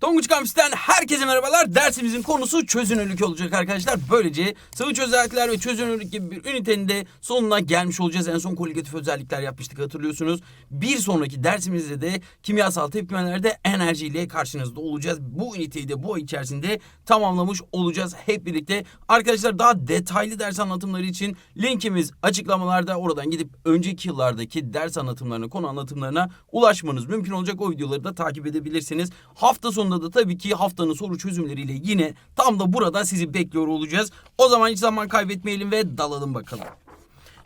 Tonguç Kampüs'ten herkese merhabalar. Dersimizin konusu çözünürlük olacak arkadaşlar. Böylece sıvı çözeltiler ve çözünürlük gibi bir ünitenin de sonuna gelmiş olacağız. En son koligatif özellikler yapmıştık hatırlıyorsunuz. Bir sonraki dersimizde de kimyasal tepkimelerde enerjiyle karşınızda olacağız. Bu üniteyi de bu ay içerisinde tamamlamış olacağız hep birlikte. Arkadaşlar daha detaylı ders anlatımları için linkimiz açıklamalarda. Oradan gidip önceki yıllardaki ders anlatımlarına, konu anlatımlarına ulaşmanız mümkün olacak. O videoları da takip edebilirsiniz. Hafta sonunda da tabii ki haftanın soru çözümleriyle yine tam da burada sizi bekliyor olacağız. O zaman hiç zaman kaybetmeyelim ve dalalım bakalım.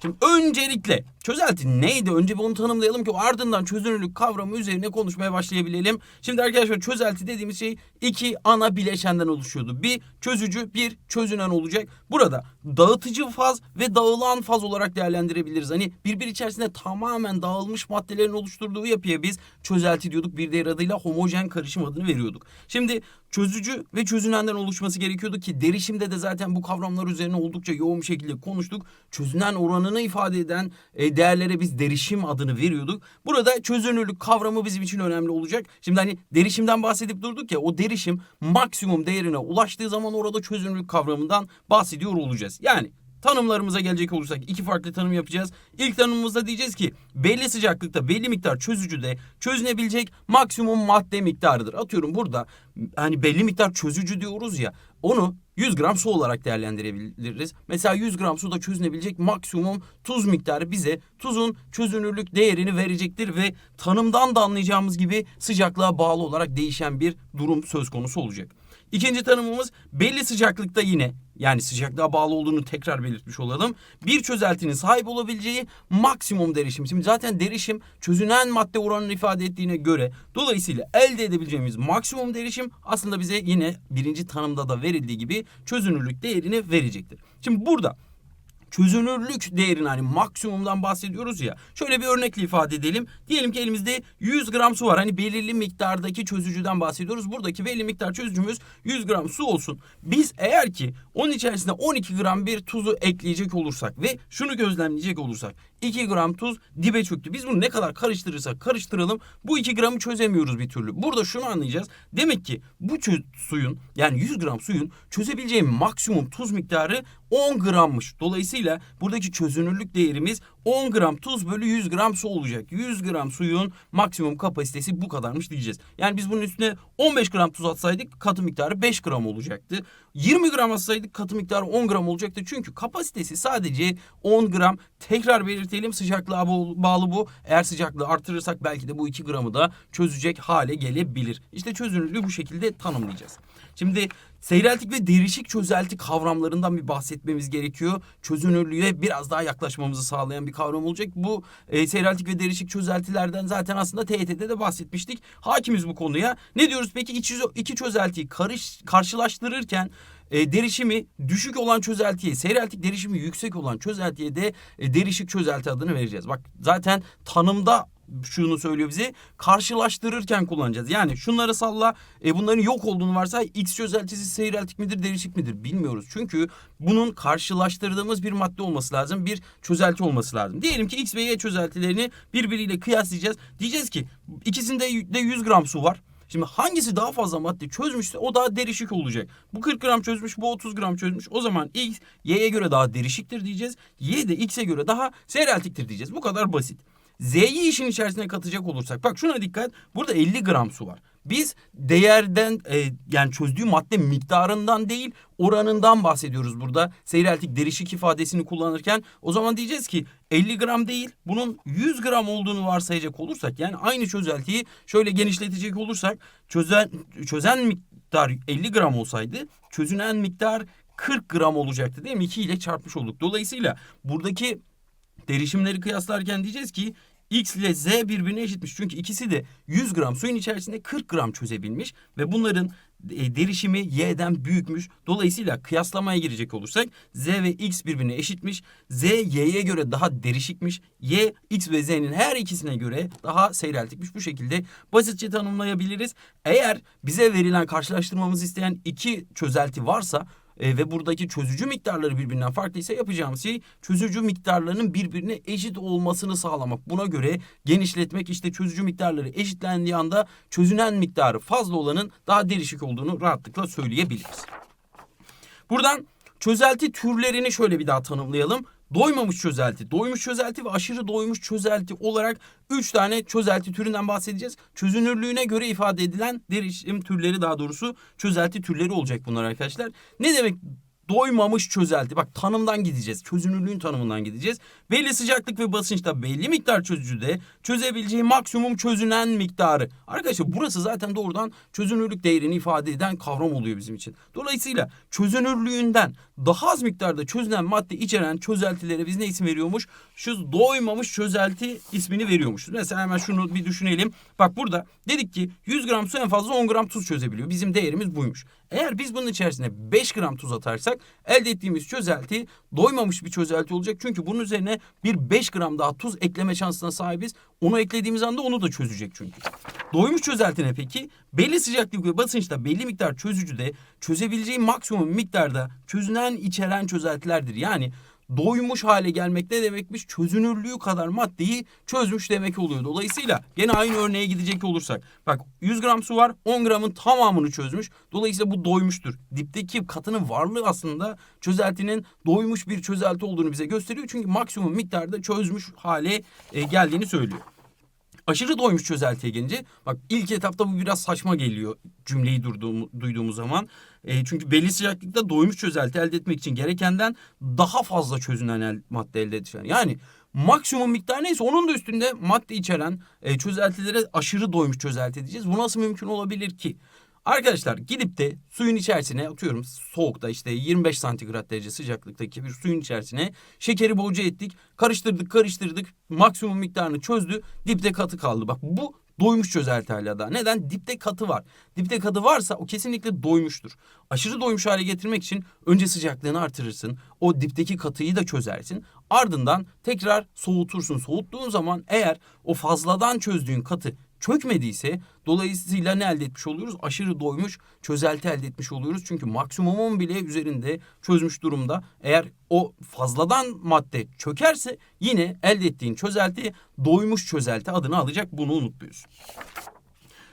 Şimdi öncelikle çözelti neydi? Önce bir onu tanımlayalım ki ardından çözünürlük kavramı üzerine konuşmaya başlayabilelim. Şimdi arkadaşlar çözelti dediğimiz şey iki ana bileşenden oluşuyordu. Bir çözücü, bir çözünen olacak. Burada dağıtıcı faz ve dağılan faz olarak değerlendirebiliriz. Hani birbir içerisinde tamamen dağılmış maddelerin oluşturduğu yapıya biz çözelti diyorduk. Bir diğer adıyla homojen karışım adını veriyorduk. Şimdi çözücü ve çözünenden oluşması gerekiyordu ki derişimde de zaten bu kavramlar üzerine oldukça yoğun bir şekilde konuştuk. Çözünen oranını ifade eden e, değerlere biz derişim adını veriyorduk. Burada çözünürlük kavramı bizim için önemli olacak. Şimdi hani derişimden bahsedip durduk ya o derişim maksimum değerine ulaştığı zaman orada çözünürlük kavramından bahsediyor olacağız. Yani Tanımlarımıza gelecek olursak iki farklı tanım yapacağız. İlk tanımımızda diyeceğiz ki belli sıcaklıkta belli miktar çözücüde çözünebilecek maksimum madde miktarıdır. Atıyorum burada hani belli miktar çözücü diyoruz ya onu 100 gram su olarak değerlendirebiliriz. Mesela 100 gram suda çözünebilecek maksimum tuz miktarı bize tuzun çözünürlük değerini verecektir ve tanımdan da anlayacağımız gibi sıcaklığa bağlı olarak değişen bir durum söz konusu olacak. İkinci tanımımız belli sıcaklıkta yine yani sıcaklığa bağlı olduğunu tekrar belirtmiş olalım. Bir çözeltinin sahip olabileceği maksimum derişim. Şimdi zaten derişim çözünen madde oranını ifade ettiğine göre dolayısıyla elde edebileceğimiz maksimum derişim aslında bize yine birinci tanımda da verildiği gibi çözünürlük değerini verecektir. Şimdi burada çözünürlük değerini hani maksimumdan bahsediyoruz ya. Şöyle bir örnekle ifade edelim. Diyelim ki elimizde 100 gram su var. Hani belirli miktardaki çözücüden bahsediyoruz. Buradaki belirli miktar çözücümüz 100 gram su olsun. Biz eğer ki onun içerisine 12 gram bir tuzu ekleyecek olursak ve şunu gözlemleyecek olursak 2 gram tuz dibe çöktü. Biz bunu ne kadar karıştırırsak karıştıralım bu 2 gramı çözemiyoruz bir türlü. Burada şunu anlayacağız. Demek ki bu suyun yani 100 gram suyun çözebileceği maksimum tuz miktarı 10 grammış. Dolayısıyla buradaki çözünürlük değerimiz 10 gram tuz bölü 100 gram su olacak. 100 gram suyun maksimum kapasitesi bu kadarmış diyeceğiz. Yani biz bunun üstüne 15 gram tuz atsaydık katı miktarı 5 gram olacaktı. 20 gram atsaydık katı miktarı 10 gram olacaktı. Çünkü kapasitesi sadece 10 gram. Tekrar belirtelim sıcaklığa bağlı bu. Eğer sıcaklığı artırırsak belki de bu 2 gramı da çözecek hale gelebilir. İşte çözünürlüğü bu şekilde tanımlayacağız. Şimdi seyreltik ve derişik çözelti kavramlarından bir bahsetmemiz gerekiyor. Çözünürlüğe biraz daha yaklaşmamızı sağlayan bir kavram olacak. Bu e, seyreltik ve derişik çözeltilerden zaten aslında TYT'de de bahsetmiştik. Hakimiz bu konuya. Ne diyoruz peki? İki, iki çözeltiyi karış, karşılaştırırken e, derişimi düşük olan çözeltiye, seyreltik derişimi yüksek olan çözeltiye de e, derişik çözelti adını vereceğiz. Bak zaten tanımda şunu söylüyor bize karşılaştırırken kullanacağız. Yani şunları salla e, bunların yok olduğunu varsa X çözeltisi seyreltik midir derişik midir bilmiyoruz. Çünkü bunun karşılaştırdığımız bir madde olması lazım. Bir çözelti olması lazım. Diyelim ki X ve Y çözeltilerini birbiriyle kıyaslayacağız. Diyeceğiz ki ikisinde de 100 gram su var. Şimdi hangisi daha fazla madde çözmüşse o daha derişik olacak. Bu 40 gram çözmüş, bu 30 gram çözmüş. O zaman X Y'ye göre daha derişiktir diyeceğiz. Y de X'e göre daha seyreltiktir diyeceğiz. Bu kadar basit. Z'yi işin içerisine katacak olursak bak şuna dikkat. Burada 50 gram su var. Biz değerden e, yani çözdüğü madde miktarından değil oranından bahsediyoruz burada. Seyreltik derişik ifadesini kullanırken o zaman diyeceğiz ki 50 gram değil bunun 100 gram olduğunu varsayacak olursak yani aynı çözeltiyi şöyle genişletecek olursak çözen, çözen miktar 50 gram olsaydı çözünen miktar 40 gram olacaktı değil mi? 2 ile çarpmış olduk. Dolayısıyla buradaki derişimleri kıyaslarken diyeceğiz ki X ile Z birbirine eşitmiş. Çünkü ikisi de 100 gram suyun içerisinde 40 gram çözebilmiş ve bunların e, derişimi Y'den büyükmüş. Dolayısıyla kıyaslamaya girecek olursak Z ve X birbirine eşitmiş. Z Y'ye göre daha derişikmiş. Y X ve Z'nin her ikisine göre daha seyreltikmiş. Bu şekilde basitçe tanımlayabiliriz. Eğer bize verilen karşılaştırmamızı isteyen iki çözelti varsa e, ve buradaki çözücü miktarları birbirinden farklıysa yapacağımız şey çözücü miktarlarının birbirine eşit olmasını sağlamak. Buna göre genişletmek işte çözücü miktarları eşitlendiği anda çözünen miktarı fazla olanın daha derişik olduğunu rahatlıkla söyleyebiliriz. Buradan çözelti türlerini şöyle bir daha tanımlayalım. Doymamış çözelti, doymuş çözelti ve aşırı doymuş çözelti olarak 3 tane çözelti türünden bahsedeceğiz. Çözünürlüğüne göre ifade edilen derişim türleri daha doğrusu çözelti türleri olacak bunlar arkadaşlar. Ne demek doymamış çözelti. Bak tanımdan gideceğiz. Çözünürlüğün tanımından gideceğiz. Belli sıcaklık ve basınçta belli miktar çözücüde çözebileceği maksimum çözünen miktarı. Arkadaşlar burası zaten doğrudan çözünürlük değerini ifade eden kavram oluyor bizim için. Dolayısıyla çözünürlüğünden daha az miktarda çözünen madde içeren çözeltilere biz ne isim veriyormuş? Şu doymamış çözelti ismini veriyormuş. Mesela hemen şunu bir düşünelim. Bak burada dedik ki 100 gram su en fazla 10 gram tuz çözebiliyor. Bizim değerimiz buymuş. Eğer biz bunun içerisine 5 gram tuz atarsak elde ettiğimiz çözelti doymamış bir çözelti olacak. Çünkü bunun üzerine bir 5 gram daha tuz ekleme şansına sahibiz. Onu eklediğimiz anda onu da çözecek çünkü. Doymuş çözelti ne peki? Belli sıcaklık ve basınçta belli miktar çözücüde çözebileceği maksimum miktarda çözünen içeren çözeltilerdir. Yani doymuş hale gelmek ne demekmiş? Çözünürlüğü kadar maddeyi çözmüş demek oluyor. Dolayısıyla gene aynı örneğe gidecek olursak. Bak 100 gram su var 10 gramın tamamını çözmüş. Dolayısıyla bu doymuştur. Dipteki katının varlığı aslında çözeltinin doymuş bir çözelti olduğunu bize gösteriyor. Çünkü maksimum miktarda çözmüş hale e, geldiğini söylüyor. Aşırı doymuş çözeltiye gelince bak ilk etapta bu biraz saçma geliyor cümleyi durduğum, duyduğumuz zaman. E, çünkü belli sıcaklıkta doymuş çözelti elde etmek için gerekenden daha fazla çözünen el, madde elde edeceğiz. Yani maksimum miktar neyse onun da üstünde madde içeren e, çözeltilere aşırı doymuş çözelti diyeceğiz. Bu nasıl mümkün olabilir ki? Arkadaşlar gidip de suyun içerisine atıyorum soğukta işte 25 santigrat derece sıcaklıktaki bir suyun içerisine şekeri boca ettik. Karıştırdık karıştırdık maksimum miktarını çözdü dipte katı kaldı. Bak bu doymuş çözelti hala da. Neden? Dipte katı var. Dipte katı varsa o kesinlikle doymuştur. Aşırı doymuş hale getirmek için önce sıcaklığını artırırsın. O dipteki katıyı da çözersin. Ardından tekrar soğutursun. Soğuttuğun zaman eğer o fazladan çözdüğün katı çökmediyse dolayısıyla ne elde etmiş oluyoruz? Aşırı doymuş çözelti elde etmiş oluyoruz. Çünkü maksimumun bile üzerinde çözmüş durumda. Eğer o fazladan madde çökerse yine elde ettiğin çözelti doymuş çözelti adını alacak. Bunu unutmuyorsun.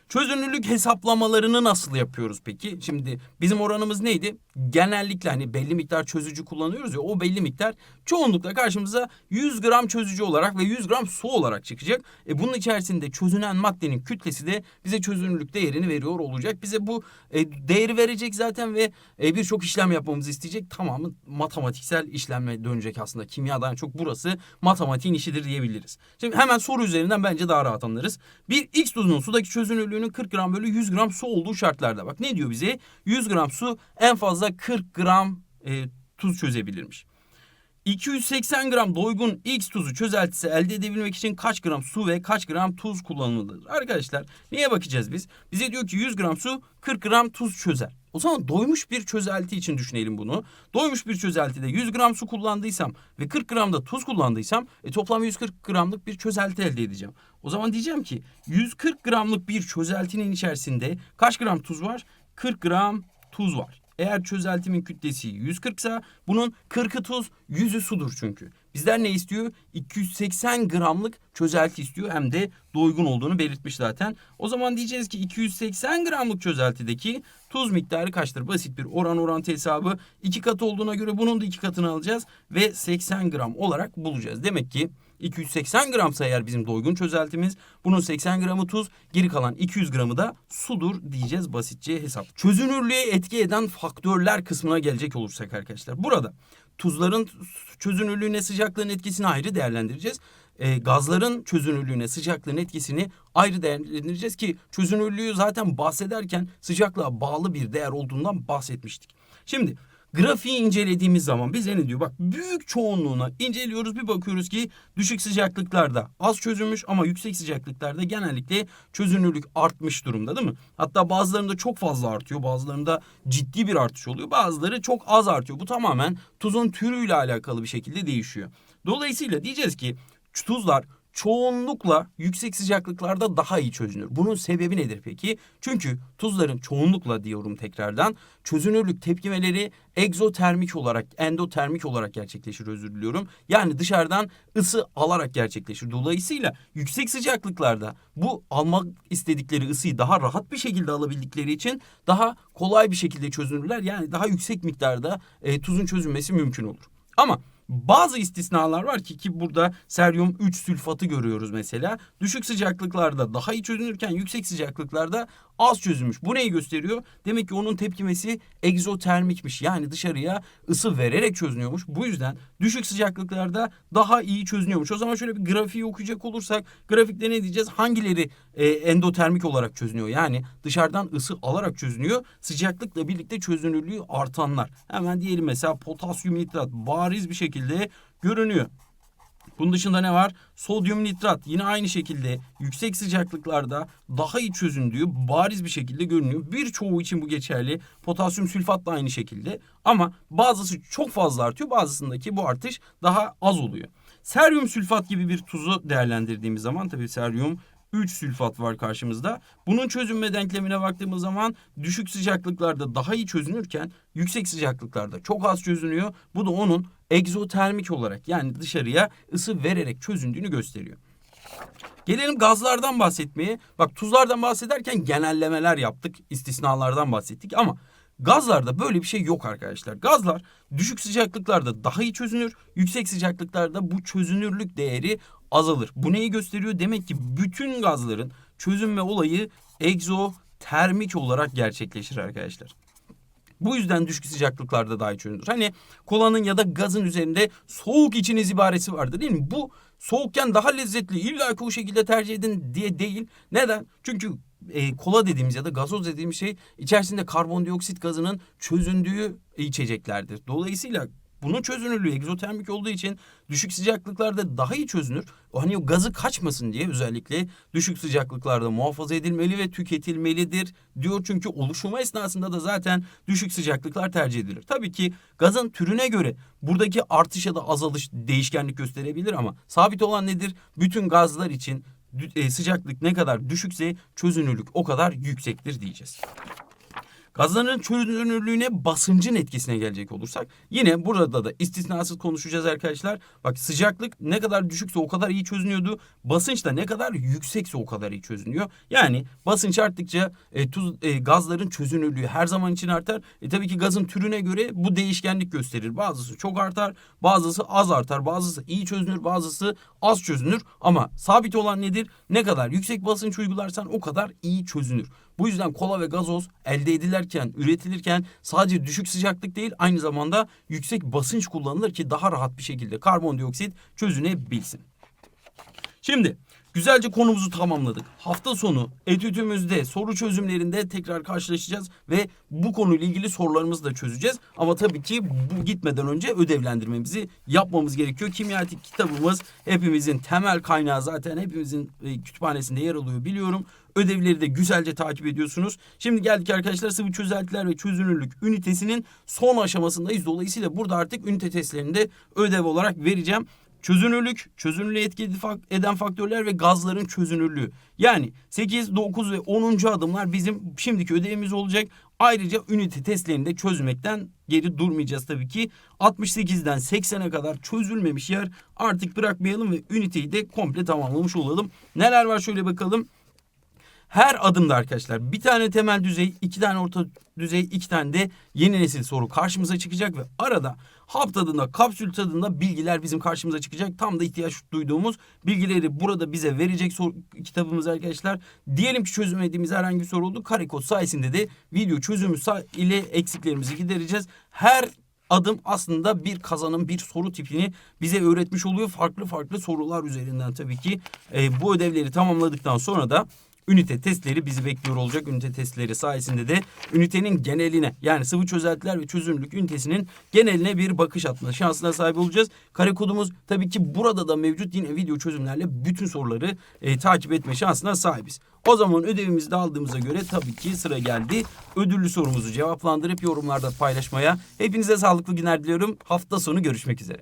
Çözünürlük hesaplamalarını nasıl yapıyoruz peki? Şimdi bizim oranımız neydi? Genellikle hani belli miktar çözücü kullanıyoruz ya o belli miktar çoğunlukla karşımıza 100 gram çözücü olarak ve 100 gram su olarak çıkacak. E bunun içerisinde çözünen maddenin kütlesi de bize çözünürlük değerini veriyor olacak. Bize bu e, değeri verecek zaten ve e, birçok işlem yapmamızı isteyecek. Tamamı matematiksel işlemle dönecek aslında. Kimyadan çok burası matematiğin işidir diyebiliriz. Şimdi hemen soru üzerinden bence daha rahat anlarız. Bir X tuzunun sudaki çözünürlüğünün 40 gram bölü 100 gram su olduğu şartlarda. Bak ne diyor bize? 100 gram su en fazla 40 gram e, tuz çözebilirmiş. 280 gram doygun X tuzu çözeltisi elde edebilmek için kaç gram su ve kaç gram tuz kullanılmalıdır? Arkadaşlar neye bakacağız biz? Bize diyor ki 100 gram su 40 gram tuz çözer. O zaman doymuş bir çözelti için düşünelim bunu. Doymuş bir çözeltide 100 gram su kullandıysam ve 40 gram da tuz kullandıysam e, toplam 140 gramlık bir çözelti elde edeceğim. O zaman diyeceğim ki 140 gramlık bir çözeltinin içerisinde kaç gram tuz var? 40 gram tuz var. Eğer çözeltimin kütlesi 140 ise bunun 40'ı tuz, 100'ü sudur çünkü. Bizler ne istiyor? 280 gramlık çözelti istiyor hem de doygun olduğunu belirtmiş zaten. O zaman diyeceğiz ki 280 gramlık çözeltideki tuz miktarı kaçtır? Basit bir oran orantı hesabı. iki katı olduğuna göre bunun da iki katını alacağız ve 80 gram olarak bulacağız. Demek ki 280 gramsa eğer bizim doygun çözeltimiz bunun 80 gramı tuz geri kalan 200 gramı da sudur diyeceğiz basitçe hesap. Çözünürlüğe etki eden faktörler kısmına gelecek olursak arkadaşlar. Burada tuzların çözünürlüğüne sıcaklığın etkisini ayrı değerlendireceğiz. E, gazların çözünürlüğüne sıcaklığın etkisini ayrı değerlendireceğiz ki çözünürlüğü zaten bahsederken sıcaklığa bağlı bir değer olduğundan bahsetmiştik. Şimdi grafiği incelediğimiz zaman bize ne diyor? Bak büyük çoğunluğuna inceliyoruz bir bakıyoruz ki düşük sıcaklıklarda az çözülmüş ama yüksek sıcaklıklarda genellikle çözünürlük artmış durumda değil mi? Hatta bazılarında çok fazla artıyor bazılarında ciddi bir artış oluyor bazıları çok az artıyor. Bu tamamen tuzun türüyle alakalı bir şekilde değişiyor. Dolayısıyla diyeceğiz ki tuzlar çoğunlukla yüksek sıcaklıklarda daha iyi çözünür. Bunun sebebi nedir peki? Çünkü tuzların çoğunlukla diyorum tekrardan çözünürlük tepkimeleri egzotermik olarak, endotermik olarak gerçekleşir özür diliyorum. Yani dışarıdan ısı alarak gerçekleşir. Dolayısıyla yüksek sıcaklıklarda bu almak istedikleri ısıyı daha rahat bir şekilde alabildikleri için daha kolay bir şekilde çözünürler. Yani daha yüksek miktarda e, tuzun çözünmesi mümkün olur. Ama bazı istisnalar var ki ki burada seryum 3 sülfatı görüyoruz mesela. Düşük sıcaklıklarda daha iyi çözünürken yüksek sıcaklıklarda az çözülmüş. Bu neyi gösteriyor? Demek ki onun tepkimesi egzotermikmiş. Yani dışarıya ısı vererek çözünüyormuş. Bu yüzden düşük sıcaklıklarda daha iyi çözünüyormuş. O zaman şöyle bir grafiği okuyacak olursak grafikte ne diyeceğiz? Hangileri e, endotermik olarak çözünüyor? Yani dışarıdan ısı alarak çözünüyor. Sıcaklıkla birlikte çözünürlüğü artanlar. Hemen diyelim mesela potasyum nitrat bariz bir şekilde görünüyor. Bunun dışında ne var? Sodyum nitrat yine aynı şekilde yüksek sıcaklıklarda daha iyi çözündüğü bariz bir şekilde görünüyor. Birçoğu için bu geçerli. Potasyum sülfat da aynı şekilde. Ama bazısı çok fazla artıyor. Bazısındaki bu artış daha az oluyor. Seryum sülfat gibi bir tuzu değerlendirdiğimiz zaman tabii seryum 3 sülfat var karşımızda. Bunun çözünme denklemine baktığımız zaman düşük sıcaklıklarda daha iyi çözünürken yüksek sıcaklıklarda çok az çözünüyor. Bu da onun egzotermik olarak yani dışarıya ısı vererek çözündüğünü gösteriyor. Gelelim gazlardan bahsetmeye. Bak tuzlardan bahsederken genellemeler yaptık, istisnalardan bahsettik ama gazlarda böyle bir şey yok arkadaşlar. Gazlar düşük sıcaklıklarda daha iyi çözünür, yüksek sıcaklıklarda bu çözünürlük değeri azalır. Bu neyi gösteriyor? Demek ki bütün gazların çözünme olayı egzotermik olarak gerçekleşir arkadaşlar. Bu yüzden düşük sıcaklıklarda daha iyi çözünür. Hani kolanın ya da gazın üzerinde soğuk içiniz ibaresi vardır değil mi? Bu soğukken daha lezzetli illa ki o şekilde tercih edin diye değil. Neden? Çünkü e, kola dediğimiz ya da gazoz dediğimiz şey içerisinde karbondioksit gazının çözündüğü içeceklerdir. Dolayısıyla bunun çözünürlüğü egzotermik olduğu için düşük sıcaklıklarda daha iyi çözünür. Hani o gazı kaçmasın diye özellikle düşük sıcaklıklarda muhafaza edilmeli ve tüketilmelidir diyor. Çünkü oluşumu esnasında da zaten düşük sıcaklıklar tercih edilir. Tabii ki gazın türüne göre buradaki artış ya da azalış değişkenlik gösterebilir ama sabit olan nedir? Bütün gazlar için e, sıcaklık ne kadar düşükse çözünürlük o kadar yüksektir diyeceğiz. Gazların çözünürlüğüne basıncın etkisine gelecek olursak yine burada da istisnasız konuşacağız arkadaşlar. Bak sıcaklık ne kadar düşükse o kadar iyi çözünüyordu. Basınç da ne kadar yüksekse o kadar iyi çözünüyor. Yani basınç arttıkça e, tuz e, gazların çözünürlüğü her zaman için artar. E tabii ki gazın türüne göre bu değişkenlik gösterir. Bazısı çok artar, bazısı az artar, bazısı iyi çözünür, bazısı az çözünür. Ama sabit olan nedir? Ne kadar yüksek basınç uygularsan o kadar iyi çözünür. Bu yüzden kola ve gazoz elde edilerken, üretilirken sadece düşük sıcaklık değil aynı zamanda yüksek basınç kullanılır ki daha rahat bir şekilde karbondioksit çözünebilsin. Şimdi güzelce konumuzu tamamladık. Hafta sonu etütümüzde soru çözümlerinde tekrar karşılaşacağız ve bu konuyla ilgili sorularımızı da çözeceğiz. Ama tabii ki bu gitmeden önce ödevlendirmemizi yapmamız gerekiyor. Kimyatik kitabımız hepimizin temel kaynağı zaten hepimizin e, kütüphanesinde yer alıyor biliyorum. Ödevleri de güzelce takip ediyorsunuz. Şimdi geldik arkadaşlar sıvı çözeltiler ve çözünürlük ünitesinin son aşamasındayız. Dolayısıyla burada artık ünite testlerini de ödev olarak vereceğim. Çözünürlük, çözünürlüğü etki eden faktörler ve gazların çözünürlüğü. Yani 8, 9 ve 10. adımlar bizim şimdiki ödevimiz olacak. Ayrıca ünite testlerini de çözmekten geri durmayacağız tabii ki. 68'den 80'e kadar çözülmemiş yer artık bırakmayalım ve üniteyi de komple tamamlamış olalım. Neler var şöyle bakalım. Her adımda arkadaşlar bir tane temel düzey, iki tane orta düzey, iki tane de yeni nesil soru karşımıza çıkacak ve arada hap tadında, kapsül tadında bilgiler bizim karşımıza çıkacak. Tam da ihtiyaç duyduğumuz bilgileri burada bize verecek soru, kitabımız arkadaşlar. Diyelim ki çözümlediğimiz herhangi bir soru oldu. Karekod sayesinde de video çözümü ile eksiklerimizi gidereceğiz. Her adım aslında bir kazanım, bir soru tipini bize öğretmiş oluyor. Farklı farklı sorular üzerinden tabii ki e, bu ödevleri tamamladıktan sonra da ünite testleri bizi bekliyor olacak. Ünite testleri sayesinde de ünitenin geneline yani sıvı çözeltiler ve çözünürlük ünitesinin geneline bir bakış atma şansına sahip olacağız. Kare kodumuz tabii ki burada da mevcut yine video çözümlerle bütün soruları e, takip etme şansına sahibiz. O zaman ödevimizi de aldığımıza göre tabii ki sıra geldi. Ödüllü sorumuzu cevaplandırıp yorumlarda paylaşmaya. Hepinize sağlıklı günler diliyorum. Hafta sonu görüşmek üzere.